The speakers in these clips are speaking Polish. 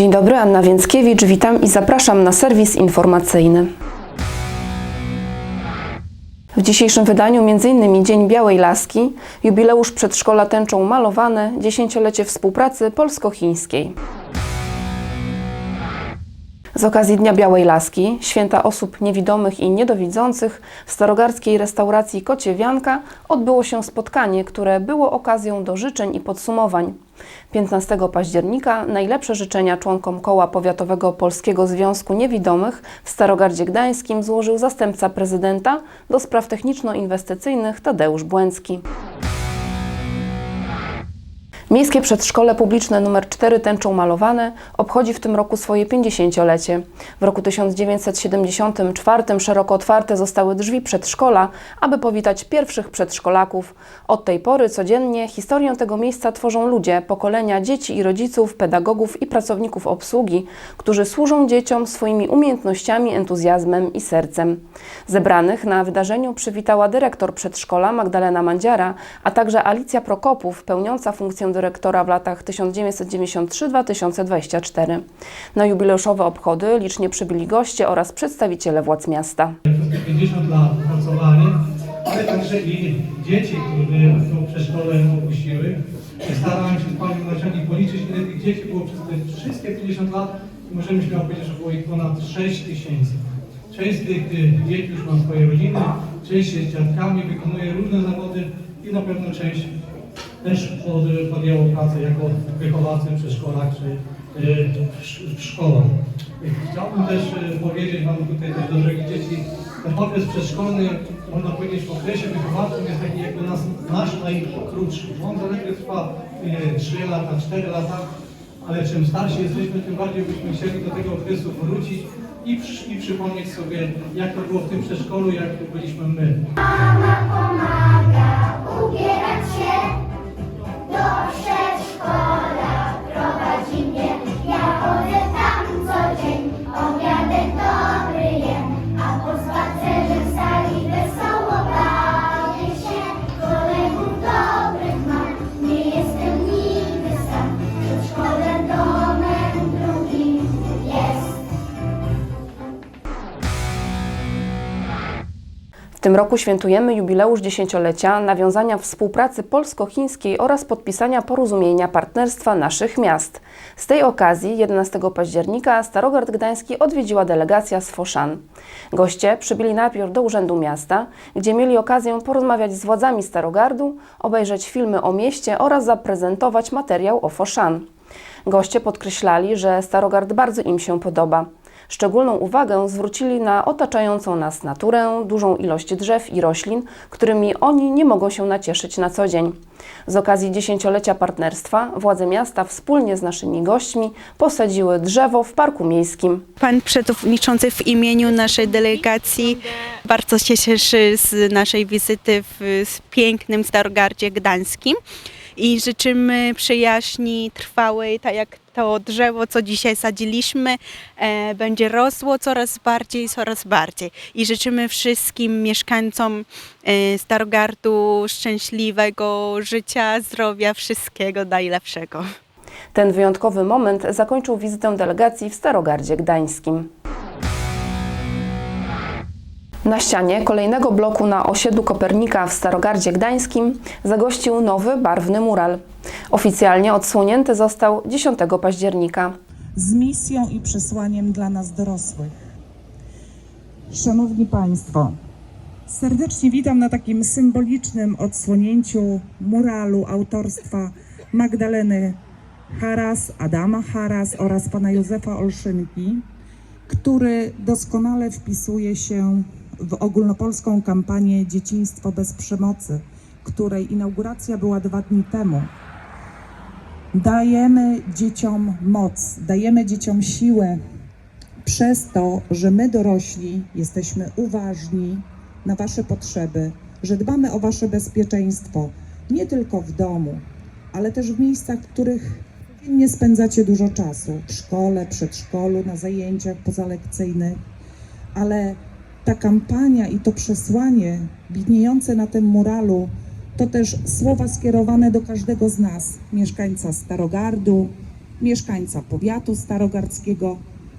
Dzień dobry, Anna Więckiewicz, witam i zapraszam na serwis informacyjny. W dzisiejszym wydaniu m.in. Dzień Białej Laski, jubileusz przedszkola tęczą malowane, dziesięciolecie współpracy polsko-chińskiej. Z okazji Dnia Białej Laski, święta osób niewidomych i niedowidzących, w starogardzkiej restauracji Kociewianka odbyło się spotkanie, które było okazją do życzeń i podsumowań. 15 października najlepsze życzenia członkom Koła Powiatowego Polskiego Związku Niewidomych w Starogardzie Gdańskim złożył zastępca prezydenta do spraw techniczno-inwestycyjnych Tadeusz Błęcki. Miejskie Przedszkole Publiczne nr 4 Tęczą Malowane obchodzi w tym roku swoje 50-lecie. W roku 1974 szeroko otwarte zostały drzwi przedszkola, aby powitać pierwszych przedszkolaków. Od tej pory codziennie historię tego miejsca tworzą ludzie, pokolenia dzieci i rodziców, pedagogów i pracowników obsługi, którzy służą dzieciom swoimi umiejętnościami, entuzjazmem i sercem. Zebranych na wydarzeniu przywitała dyrektor przedszkola Magdalena Mandziara, a także Alicja Prokopów, pełniąca funkcję dyrektora w latach 1993-2024. Na jubileuszowe obchody licznie przybyli goście oraz przedstawiciele władz miasta. Przez te 50 lat pracowanie, ale także i dzieci, które to przedszkole opuściły. Starałem się z Panią Naczelnik policzyć, ile tych dzieci było przez te wszystkie 50 lat i możemy śmiało powiedzieć, że było ich ponad 6 tysięcy. Część z tych y, dzieci już ma swoje rodziny, część jest dziadkami, wykonuje różne zawody i na pewno część też pod, podjęło pracę jako wychowawcy w przedszkolach czy y, w, sz- w szkołach. Chciałbym też y, powiedzieć Wam tutaj też do drogich dzieci, ten okres przedszkolny, można powiedzieć w okresie wychowawczym jest taki jakby nas, nasz najkrótszy. On zaledwie trwa y, 3 lata, 4 lata, ale czym starsi jesteśmy, tym bardziej byśmy chcieli do tego okresu wrócić i, przy, i przypomnieć sobie, jak to było w tym przedszkolu, jak byliśmy my. ubierać roku świętujemy jubileusz dziesięciolecia nawiązania współpracy polsko-chińskiej oraz podpisania porozumienia partnerstwa naszych miast. Z tej okazji 11 października Starogard Gdański odwiedziła delegacja z Foszan. Goście przybyli najpierw do Urzędu Miasta, gdzie mieli okazję porozmawiać z władzami Starogardu, obejrzeć filmy o mieście oraz zaprezentować materiał o Foszan. Goście podkreślali, że Starogard bardzo im się podoba. Szczególną uwagę zwrócili na otaczającą nas naturę, dużą ilość drzew i roślin, którymi oni nie mogą się nacieszyć na co dzień. Z okazji dziesięciolecia partnerstwa władze miasta wspólnie z naszymi gośćmi posadziły drzewo w parku miejskim. Pan przewodniczący w imieniu naszej delegacji bardzo się cieszy z naszej wizyty w pięknym Starogardzie Gdańskim i życzymy przyjaźni trwałej, tak jak to drzewo, co dzisiaj sadziliśmy, e, będzie rosło coraz bardziej, coraz bardziej. I życzymy wszystkim mieszkańcom e, Starogardu szczęśliwego życia, zdrowia, wszystkiego najlepszego. Ten wyjątkowy moment zakończył wizytę delegacji w Starogardzie Gdańskim. Na ścianie kolejnego bloku na osiedlu Kopernika w Starogardzie Gdańskim zagościł nowy, barwny mural. Oficjalnie odsłonięty został 10 października. z misją i przesłaniem dla nas dorosłych. Szanowni Państwo, serdecznie witam na takim symbolicznym odsłonięciu muralu autorstwa Magdaleny Haras, Adama Haras oraz pana Józefa Olszynki, który doskonale wpisuje się w ogólnopolską kampanię Dzieciństwo bez przemocy, której inauguracja była dwa dni temu. Dajemy dzieciom moc, dajemy dzieciom siłę przez to, że my dorośli jesteśmy uważni na Wasze potrzeby, że dbamy o Wasze bezpieczeństwo nie tylko w domu, ale też w miejscach, w których codziennie spędzacie dużo czasu w szkole, przedszkolu, na zajęciach pozalekcyjnych, ale ta kampania i to przesłanie widniejące na tym muralu to też słowa skierowane do każdego z nas, mieszkańca Starogardu, mieszkańca powiatu starogardzkiego,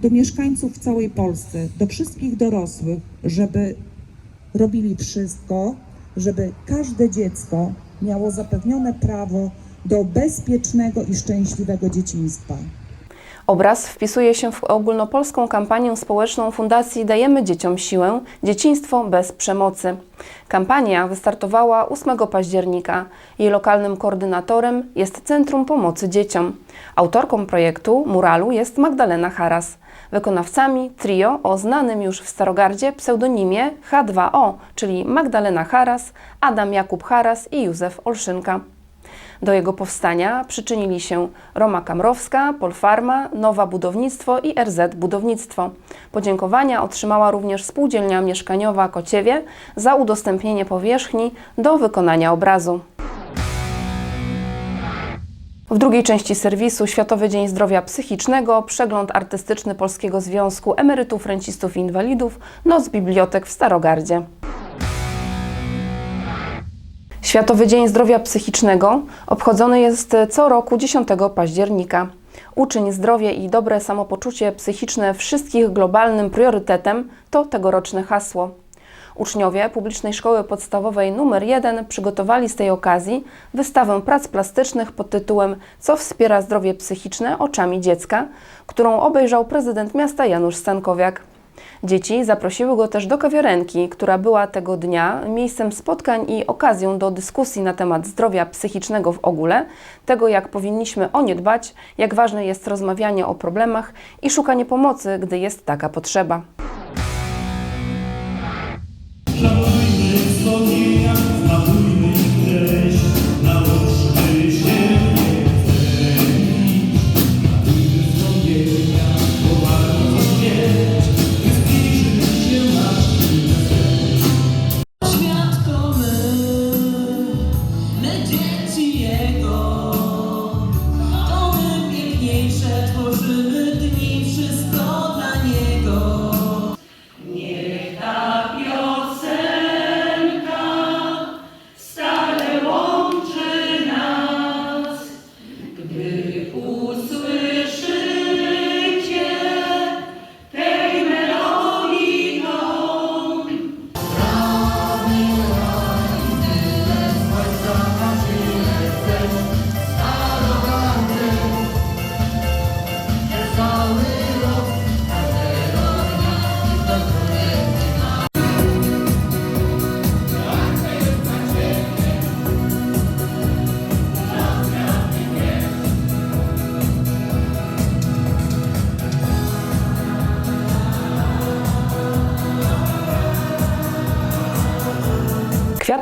do mieszkańców w całej Polsce, do wszystkich dorosłych, żeby robili wszystko, żeby każde dziecko miało zapewnione prawo do bezpiecznego i szczęśliwego dzieciństwa. Obraz wpisuje się w ogólnopolską kampanię społeczną Fundacji Dajemy Dzieciom Siłę Dzieciństwo bez przemocy. Kampania wystartowała 8 października. Jej lokalnym koordynatorem jest Centrum Pomocy Dzieciom. Autorką projektu muralu jest Magdalena Haras. Wykonawcami trio o znanym już w Starogardzie pseudonimie H2O, czyli Magdalena Haras, Adam Jakub Haras i Józef Olszynka. Do jego powstania przyczynili się Roma Kamrowska, Polfarma, Nowa Budownictwo i RZ Budownictwo. Podziękowania otrzymała również spółdzielnia mieszkaniowa Kociewie za udostępnienie powierzchni do wykonania obrazu. W drugiej części serwisu Światowy Dzień Zdrowia Psychicznego, przegląd artystyczny Polskiego Związku Emerytów, Rencistów i Inwalidów, Noc Bibliotek w Starogardzie. Światowy Dzień Zdrowia Psychicznego obchodzony jest co roku 10 października. Uczyń zdrowie i dobre samopoczucie psychiczne wszystkich globalnym priorytetem to tegoroczne hasło. Uczniowie Publicznej Szkoły Podstawowej nr 1 przygotowali z tej okazji wystawę prac plastycznych pod tytułem Co wspiera zdrowie psychiczne oczami dziecka, którą obejrzał prezydent miasta Janusz Stankowiak. Dzieci zaprosiły go też do kawiarenki, która była tego dnia miejscem spotkań i okazją do dyskusji na temat zdrowia psychicznego w ogóle, tego jak powinniśmy o nie dbać, jak ważne jest rozmawianie o problemach i szukanie pomocy, gdy jest taka potrzeba.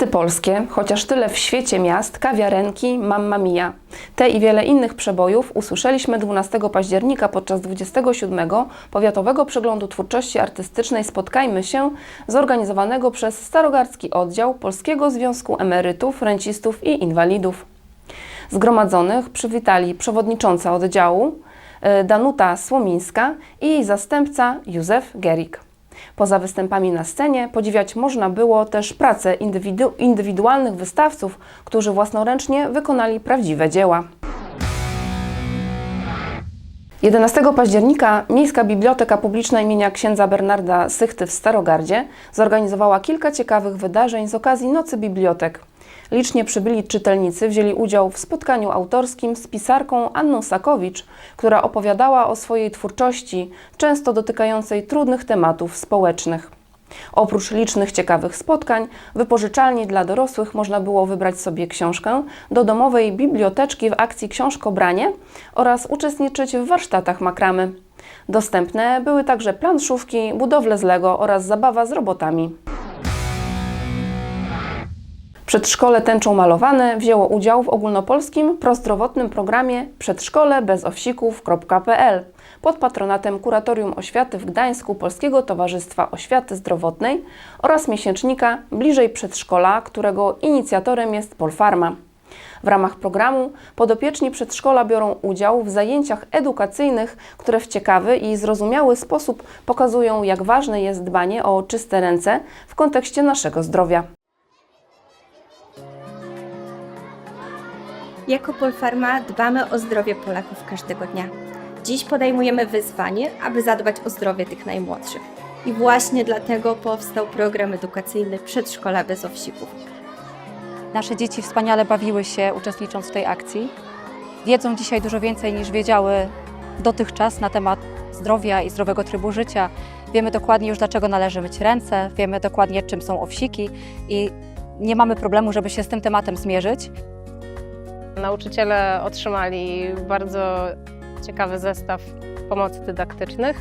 Kwiaty polskie, chociaż tyle w świecie miast, kawiarenki, Mamma Mia. Te i wiele innych przebojów usłyszeliśmy 12 października podczas 27. Powiatowego Przeglądu Twórczości Artystycznej Spotkajmy się, zorganizowanego przez Starogardzki Oddział Polskiego Związku Emerytów, Rencistów i Inwalidów. Zgromadzonych przywitali przewodnicząca oddziału e, Danuta Słomińska i jej zastępca Józef Gerik. Poza występami na scenie podziwiać można było też pracę indywidu- indywidualnych wystawców, którzy własnoręcznie wykonali prawdziwe dzieła. 11 października Miejska Biblioteka Publiczna imienia księdza Bernarda Sychty w Starogardzie zorganizowała kilka ciekawych wydarzeń z okazji Nocy Bibliotek. Licznie przybyli czytelnicy wzięli udział w spotkaniu autorskim z pisarką Anną Sakowicz, która opowiadała o swojej twórczości, często dotykającej trudnych tematów społecznych. Oprócz licznych ciekawych spotkań, wypożyczalni dla dorosłych można było wybrać sobie książkę do domowej biblioteczki w akcji Książkobranie oraz uczestniczyć w warsztatach makramy. Dostępne były także planszówki, budowle z Lego oraz zabawa z robotami. Przedszkole Tęczą Malowane wzięło udział w ogólnopolskim prozdrowotnym programie przedszkolebezowsików.pl pod patronatem Kuratorium Oświaty w Gdańsku Polskiego Towarzystwa Oświaty Zdrowotnej oraz miesięcznika Bliżej Przedszkola, którego inicjatorem jest Polfarma. W ramach programu podopieczni przedszkola biorą udział w zajęciach edukacyjnych, które w ciekawy i zrozumiały sposób pokazują, jak ważne jest dbanie o czyste ręce w kontekście naszego zdrowia. Jako Polfarma dbamy o zdrowie Polaków każdego dnia. Dziś podejmujemy wyzwanie, aby zadbać o zdrowie tych najmłodszych. I właśnie dlatego powstał program edukacyjny Przedszkola bez owsików. Nasze dzieci wspaniale bawiły się uczestnicząc w tej akcji. Wiedzą dzisiaj dużo więcej niż wiedziały dotychczas na temat zdrowia i zdrowego trybu życia. Wiemy dokładnie już dlaczego należy myć ręce, wiemy dokładnie czym są owsiki i nie mamy problemu, żeby się z tym tematem zmierzyć. Nauczyciele otrzymali bardzo ciekawy zestaw pomocy dydaktycznych,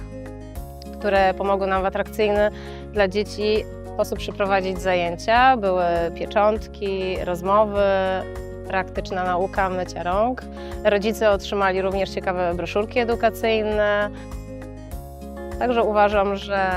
które pomogły nam w atrakcyjny dla dzieci sposób przeprowadzić zajęcia. Były pieczątki, rozmowy, praktyczna nauka mycia rąk. Rodzice otrzymali również ciekawe broszurki edukacyjne. Także uważam, że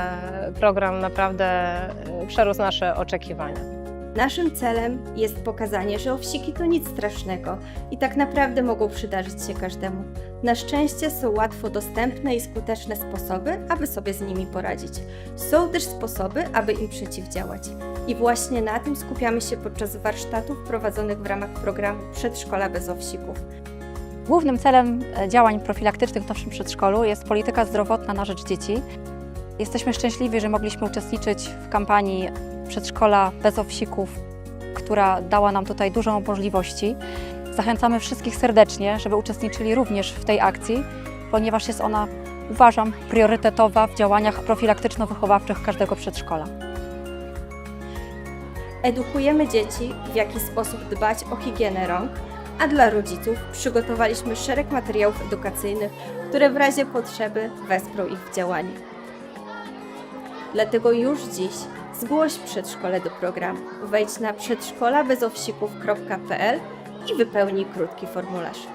program naprawdę y, przerósł nasze oczekiwania. Naszym celem jest pokazanie, że owsiki to nic strasznego i tak naprawdę mogą przydarzyć się każdemu. Na szczęście są łatwo dostępne i skuteczne sposoby, aby sobie z nimi poradzić. Są też sposoby, aby im przeciwdziałać. I właśnie na tym skupiamy się podczas warsztatów prowadzonych w ramach programu Przedszkola bez owsików. Głównym celem e, działań profilaktycznych w naszym przedszkolu jest polityka zdrowotna na rzecz dzieci. Jesteśmy szczęśliwi, że mogliśmy uczestniczyć w kampanii Przedszkola bez owsików, która dała nam tutaj dużo możliwości. Zachęcamy wszystkich serdecznie, żeby uczestniczyli również w tej akcji, ponieważ jest ona, uważam, priorytetowa w działaniach profilaktyczno-wychowawczych każdego przedszkola. Edukujemy dzieci, w jaki sposób dbać o higienę rąk, a dla rodziców przygotowaliśmy szereg materiałów edukacyjnych, które w razie potrzeby wesprą ich w działaniu. Dlatego już dziś zgłoś przedszkole do programu. Wejdź na przedszkolabezowsików.pl i wypełnij krótki formularz.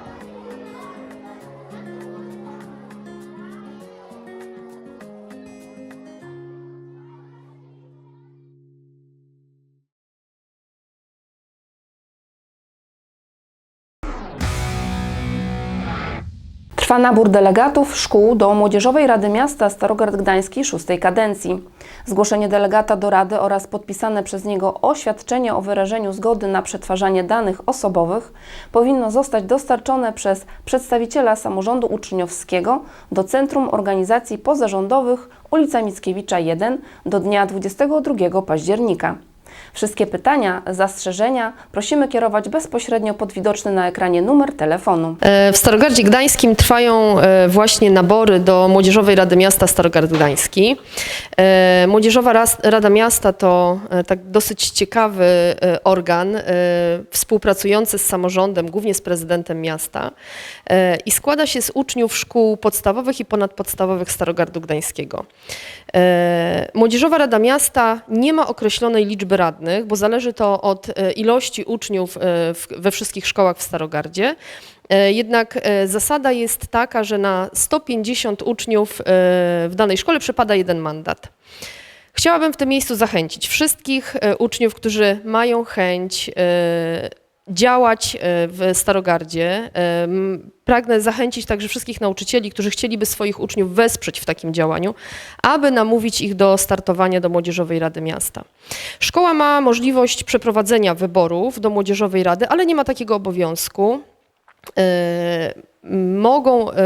Trwa nabór delegatów szkół do Młodzieżowej Rady Miasta Starogard Gdański szóstej kadencji. Zgłoszenie delegata do Rady oraz podpisane przez niego oświadczenie o wyrażeniu zgody na przetwarzanie danych osobowych powinno zostać dostarczone przez przedstawiciela samorządu uczniowskiego do Centrum Organizacji Pozarządowych ulica Mickiewicza 1 do dnia 22 października. Wszystkie pytania, zastrzeżenia prosimy kierować bezpośrednio pod widoczny na ekranie numer telefonu. E, W Starogardzie Gdańskim trwają e, właśnie nabory do Młodzieżowej Rady Miasta Starogard Gdański. E, Młodzieżowa Rada Miasta to tak dosyć ciekawy organ współpracujący z samorządem, głównie z prezydentem miasta i składa się z uczniów szkół podstawowych i ponadpodstawowych Starogardu Gdańskiego. E, Młodzieżowa Rada Miasta nie ma określonej liczby radnych, bo zależy to od e, ilości uczniów e, we wszystkich szkołach w Starogardzie. Jednak zasada jest taka, że na 150 uczniów w danej szkole przypada jeden mandat. Chciałabym w tym miejscu zachęcić wszystkich uczniów, którzy mają chęć działać e, w Starogardzie. E, Pragnę zachęcić także wszystkich nauczycieli, którzy chcieliby swoich uczniów wesprzeć w takim działaniu, aby namówić ich do startowania do Młodzieżowej Rady Miasta. Szkoła ma możliwość przeprowadzenia wyborów do Młodzieżowej Rady, ale nie ma takiego obowiązku. Mogą e,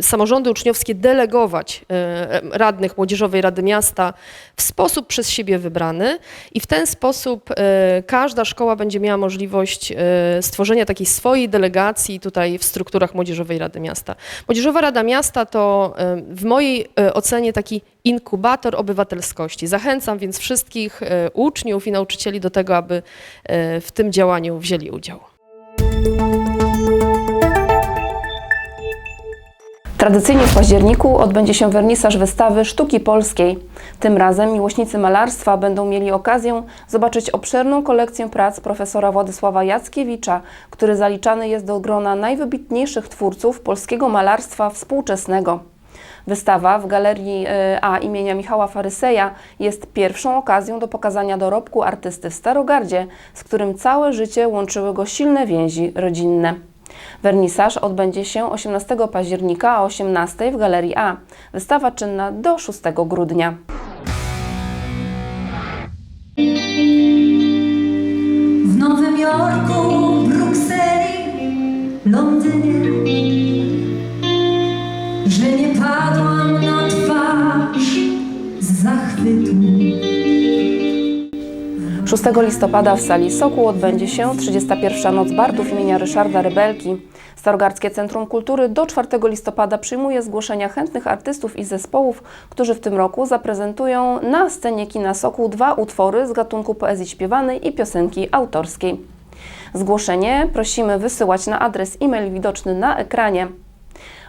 samorządy uczniowskie delegować e, radnych Młodzieżowej Rady Miasta w sposób przez siebie wybrany i w ten sposób e, każda szkoła będzie miała możliwość stworzenia takiej swojej delegacji tutaj w strukturach Młodzieżowej Rady Miasta. Młodzieżowa Rada Miasta to w mojej ocenie taki inkubator obywatelskości. Zachęcam więc wszystkich uczniów i nauczycieli do tego, aby w tym działaniu wzięli udział. Tradycyjnie w październiku odbędzie się wernisaż wystawy sztuki polskiej. Tym razem miłośnicy malarstwa będą mieli okazję zobaczyć obszerną kolekcję prac profesora Władysława Jackiewicza, który zaliczany jest do grona najwybitniejszych twórców polskiego malarstwa współczesnego. Wystawa w Galerii e, A imienia Michała Faryseja jest pierwszą okazją do pokazania dorobku artysty w Starogardzie, z którym całe życie łączyły go silne więzi rodzinne. Wernisaż odbędzie się 18 października o 18 w Galerii A. Wystawa czynna do 6 grudnia. W Nowym Jorku, Brukseli, Londynie, 6 listopada w sali Sokół odbędzie się 31. Noc Bardów imienia Ryszarda Rybelki. Starogardzkie Centrum Kultury do 4 listopada przyjmuje zgłoszenia chętnych artystów i zespołów, którzy w tym roku zaprezentują na scenie kina Sokół dwa utwory z gatunku poezji śpiewanej i piosenki autorskiej. Zgłoszenie prosimy wysyłać na adres e-mail widoczny na ekranie.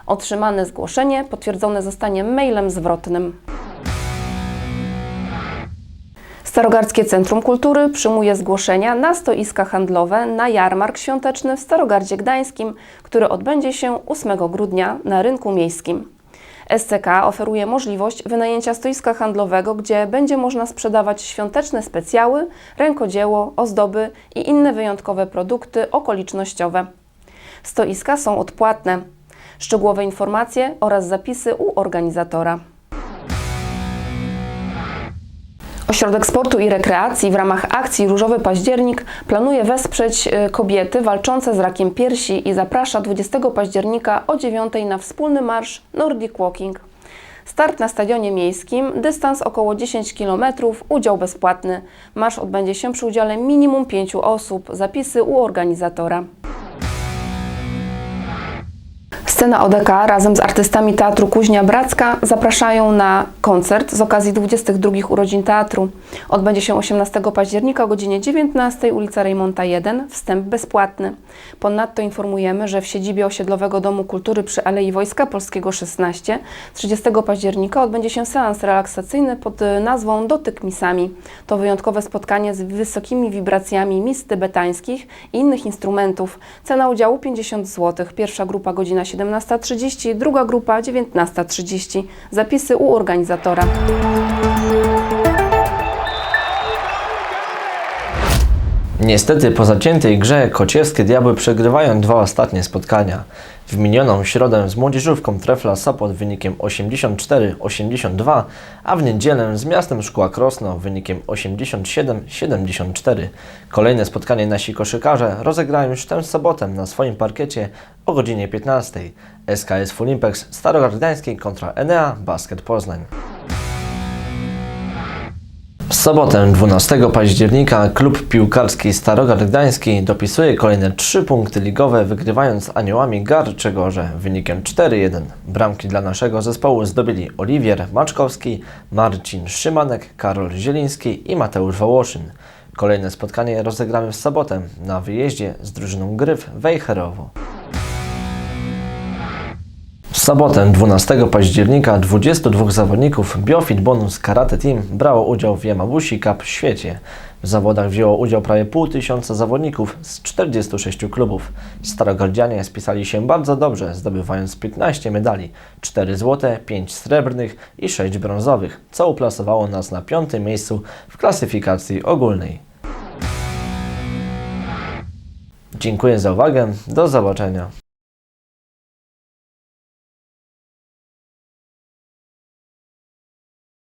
Otrzymane zgłoszenie potwierdzone zostanie mailem zwrotnym. Starogardzkie Centrum Kultury przyjmuje zgłoszenia na stoiska handlowe na jarmark świąteczny w Starogardzie Gdańskim, który odbędzie się 8 grudnia na rynku miejskim. SCK oferuje możliwość wynajęcia stoiska handlowego, gdzie będzie można sprzedawać świąteczne specjały, rękodzieło, ozdoby i inne wyjątkowe produkty okolicznościowe. Stoiska są odpłatne. Szczegółowe informacje oraz zapisy u organizatora. Ośrodek Sportu i Rekreacji w ramach akcji Różowy Październik planuje wesprzeć e, kobiety walczące z rakiem piersi i zaprasza 20 października o 9 na wspólny marsz Nordic Walking. Start na stadionie miejskim, dystans około 10 km, udział bezpłatny. Marsz odbędzie się przy udziale minimum 5 osób. Zapisy u organizatora. Scena ODK razem z artystami Teatru Kuźnia Bracka zapraszają na koncert z okazji 22 urodzin teatru. Odbędzie się 18 października o godzinie 19, ulica Rejmonta 1, wstęp bezpłatny. Ponadto informujemy, że w siedzibie Osiedlowego Domu Kultury przy Alei Wojska Polskiego 16 30 października odbędzie się seans relaksacyjny pod nazwą Dotyk misami. To wyjątkowe spotkanie z wysokimi wibracjami mis tybetańskich i innych instrumentów. Cena udziału 50 zł. Pierwsza grupa godzina 17.30, druga grupa 19.30. Zapisy u organizatora. Niestety po zaciętej grze kociewskie diabły przegrywają dwa ostatnie spotkania. W minioną środę z młodzieżówką Trefla Sopot wynikiem 84-82, a w niedzielę z miastem Szkła Krosno wynikiem 87-74. Kolejne spotkanie nasi koszykarze rozegrają już tę sobotę na swoim parkiecie o godzinie 15. SKS Fulimpex Starogard kontra Enea Basket Poznań. W sobotę 12 października klub piłkarski Starogard Gdański dopisuje kolejne trzy punkty ligowe, wygrywając Aniołami Garczegorze wynikiem 4-1. Bramki dla naszego zespołu zdobyli Oliwier Maczkowski, Marcin Szymanek, Karol Zieliński i Mateusz Wołoszyn. Kolejne spotkanie rozegramy w sobotę na wyjeździe z drużyną Gryf Wejherowo. Sobotę 12 października 22 zawodników Biofit Bonus Karate Team brało udział w Yamabushi Cup w świecie. W zawodach wzięło udział prawie pół tysiąca zawodników z 46 klubów. Starogardzianie spisali się bardzo dobrze, zdobywając 15 medali, 4 złote, 5 srebrnych i 6 brązowych, co uplasowało nas na piątym miejscu w klasyfikacji ogólnej. Dziękuję za uwagę, do zobaczenia.